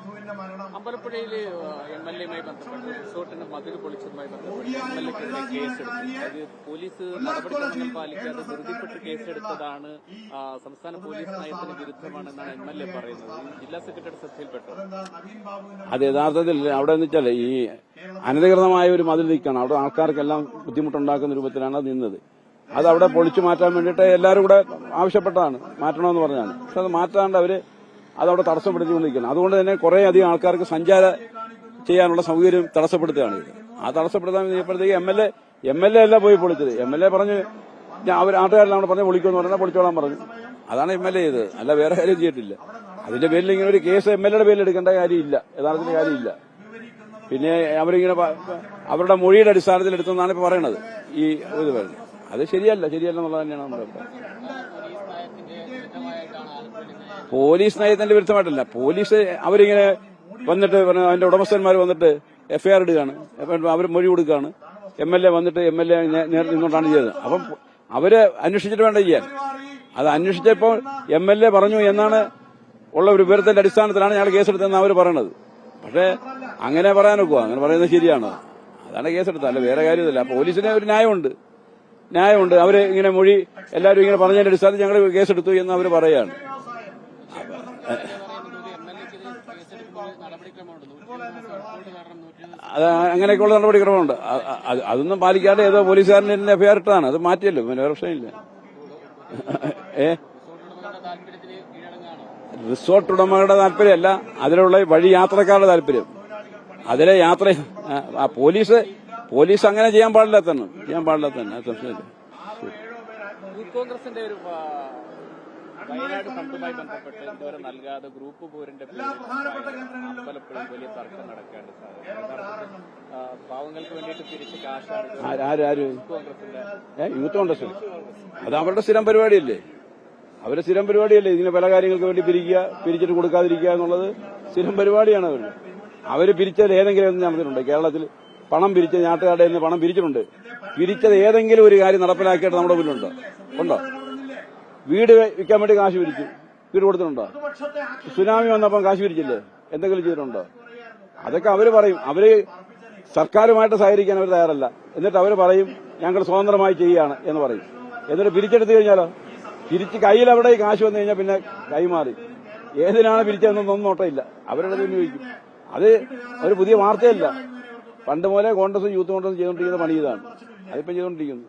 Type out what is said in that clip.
വധുവിന്റെ മരണം. അമ്പലപ്പുഴയിൽ M L എയുമായി ബന്ധപ്പെട്ട് റിസോർട്ടിന്റെ മതിൽ പൊളിച്ചതുമായി ബന്ധപ്പെട്ട് എം എൽ എക്കെതിരെ കേസെടുത്തു പോലീസ് നടപടിക്രമങ്ങൾ പാലിക്കാതെ ധൃതിപ്പെട്ട് കേസെടുത്തതാണ് സംസ്ഥാന പോലീസ് നയത്തിന് വിരുദ്ധമാണെന്നാണ് എം എൽ എ പറയുന്നത്. ജില്ലാ സെക്രട്ടറി ശ്രദ്ധയിൽപ്പെട്ടു എന്താ നവീൻ ബാബുവിന്റെ അത് യഥാർത്ഥത്തിൽ അവിടെ എന്ന് വെച്ചാൽ ഈ അനധികൃതമായ ഒരു മതിൽ നീക്കാണ്. അവിടെ ആൾക്കാർക്കെല്ലാം ബുദ്ധിമുട്ടുണ്ടാക്കുന്ന രൂപത്തിലാണ് അത് നിന്നത്. അത് അവിടെ പൊളിച്ചു മാറ്റാൻ വേണ്ടിയിട്ട് എല്ലാവരും കൂടെ ആവശ്യപ്പെട്ടതാണ് മാറ്റണമെന്ന് പറഞ്ഞാണ് പക്ഷെ അത് മാറ്റാണ്ട് അവർ അതവിടെ തടസ്സപ്പെടുത്തിക്കൊണ്ടിരിക്കുന്നത് അതുകൊണ്ട് തന്നെ കുറെ അധികം ആൾക്കാർക്ക് സഞ്ചാര ചെയ്യാനുള്ള സൗകര്യം തടസ്സപ്പെടുത്തുകയാണ് ഇത് ആ തടസ്സപ്പെടുത്താൻ കഴിഞ്ഞപ്പോഴത്തേക്ക് M L A M L A അല്ല പോയി പൊളിച്ചത്. എം എൽ എ പറഞ്ഞ് അവർ നാട്ടുകാരെല്ലാം കൂടെ പറഞ്ഞ് പൊളിക്കുമെന്ന് പറഞ്ഞാൽ പൊളിച്ചോളാൻ പറഞ്ഞു. അതാണ് എം എൽ എ ചെയ്തത്. അല്ല വേറെ കാര്യം ചെയ്തിട്ടില്ല. അതിന്റെ പേരിൽ ഇങ്ങനെ ഒരു കേസ് എം എൽ എയുടെ പേരിൽ എടുക്കേണ്ട കാര്യമില്ല. യഥാർത്ഥത്തിന്റെ കാര്യമില്ല. പിന്നെ അവരിങ്ങനെ അവരുടെ മൊഴിയുടെ അടിസ്ഥാനത്തിൽ എടുത്തെന്നാണ് ഇപ്പൊ പറയണത്. ഈ ഇത് പറയുന്നത് അത് ശരിയല്ല ശരിയല്ല എന്നുള്ളത് തന്നെയാണ് നമ്മുടെ അഭിപ്രായം. പോലീസ് നയത്തിന്റെ വിരുദ്ധമായിട്ടല്ല. പോലീസ് അവരിങ്ങനെ വന്നിട്ട് അതിന്റെ ഉടമസ്ഥന്മാർ വന്നിട്ട് എഫ്ഐആർ ഇടുകയാണ്. അവർ മൊഴി കൊടുക്കുകയാണ്. എം എൽ എ വന്നിട്ട് എം എൽ എ നിന്നുകൊണ്ടാണ് ചെയ്തത്. അപ്പം അവർ അന്വേഷിച്ചിട്ട് വേണ്ട ചെയ്യാൻ? അത് അന്വേഷിച്ചപ്പോൾ എം എൽ എ പറഞ്ഞു എന്നാണ് ഉള്ള ഒരു വിവരത്തിന്റെ അടിസ്ഥാനത്തിലാണ് ഞങ്ങൾ കേസെടുത്തതെന്ന് അവർ പറയണത്. പക്ഷേ അങ്ങനെ പറയാനൊക്കെ? അങ്ങനെ പറയുന്നത് ശരിയാണ്. അതാണ് കേസെടുത്തത്. അല്ല വേറെ കാര്യമില്ല പോലീസിന് ഒരു ന്യായമുണ്ട്. ന്യായമുണ്ട്. അവർ ഇങ്ങനെ മൊഴി എല്ലാവരും ഇങ്ങനെ പറഞ്ഞതിന്റെ അടിസ്ഥാനത്തിൽ ഞങ്ങൾ കേസെടുത്തു എന്ന് അവർ പറയാണ്. അത് അങ്ങനെയൊക്കെയുള്ള നടപടിക്രമമുണ്ട്. അതൊന്നും പാലിക്കാതെ ഏതോ പോലീസുകാരൻ എഫ്ഐആർ ഇട്ടതാണ്. അത് മാറ്റിയല്ലോ. പിന്നെ വേറെ പ്രശ്നമില്ല. ഏ? റിസോർട്ട് ഉടമകളുടെ താല്പര്യമല്ല അതിലുള്ള വഴി യാത്രക്കാരുടെ താല്പര്യം. അതിലെ യാത്ര പോലീസ് പോലീസ് അങ്ങനെ ചെയ്യാൻ പാടില്ല തന്നെ ചെയ്യാൻ പാടില്ല തന്നെ സംശയമില്ല. കോൺഗ്രസിന്റെ ഒരു വയനാട് ഫണ്ടുമായി ബന്ധപ്പെട്ട് ഇതുവരെ നൽകാതെ ഗ്രൂപ്പ് പോരിന്റെ പലപ്പോഴും വലിയ തർക്കം നടക്കേണ്ട സാധ്യത. പാവങ്ങൾക്ക് വേണ്ടിയിട്ട് തിരിച്ച് കാശാണ് യൂത്ത് കോൺഗ്രസ്. അത് അവരുടെ സ്ഥിരം പരിപാടിയല്ലേ? അവരുടെ സ്ഥിരം പരിപാടിയല്ലേ? ഇതിന് പല കാര്യങ്ങൾക്ക് വേണ്ടി പിരിക്കുക പിരിച്ചിട്ട് കൊടുക്കാതിരിക്കുക എന്നുള്ളത് സ്ഥിരം പരിപാടിയാണ് അവർ അവർ പിരിച്ചത് ഏതെങ്കിലും നടന്നിട്ടുണ്ട് ഞാൻ പറഞ്ഞിട്ടുണ്ട്. കേരളത്തിൽ പണം പിരിച്ച നാട്ടുകാരുടെ പണം പിരിച്ചിട്ടുണ്ട്. പിരിച്ചത് ഏതെങ്കിലും ഒരു കാര്യം നടപ്പിലാക്കിയിട്ട് നമ്മുടെ മുന്നിലുണ്ടോ. ഉണ്ടോ? വീട് വിൽക്കാൻ വേണ്ടി കാശ് പിരിച്ചു. വീട് കൊടുത്തിട്ടുണ്ടോ? സുനാമി വന്നപ്പം കാശ് പിരിച്ചില്ലേ? എന്തെങ്കിലും ചെയ്തിട്ടുണ്ടോ? അതൊക്കെ അവർ പറയും. അവർ സർക്കാരുമായിട്ട് സഹകരിക്കാൻ അവർ തയ്യാറല്ല. എന്നിട്ട് അവർ പറയും ഞങ്ങൾ സ്വതന്ത്രമായി ചെയ്യുകയാണ് എന്ന് പറയും. എന്നിട്ട് പിരിച്ചെടുത്തു കഴിഞ്ഞാലോ? പിരിച്ച് കയ്യിൽ അവിടെ കാശ് വന്നു കഴിഞ്ഞാൽ പിന്നെ കൈമാറി ഏതിനാണ് പിരിച്ചതെന്നൊന്നും നോട്ടമില്ല. അവരുടെ വിനിയോഗിക്കും അത് ഒരു പുതിയ വാർത്തയല്ല. പണ്ട് പോലെ കോൺഗ്രസും യൂത്ത് കോൺഗ്രസും ചെയ്തുകൊണ്ടിരിക്കുന്ന പണി ഇതാണ്. അതിപ്പം ചെയ്തുകൊണ്ടിരിക്കുന്നു.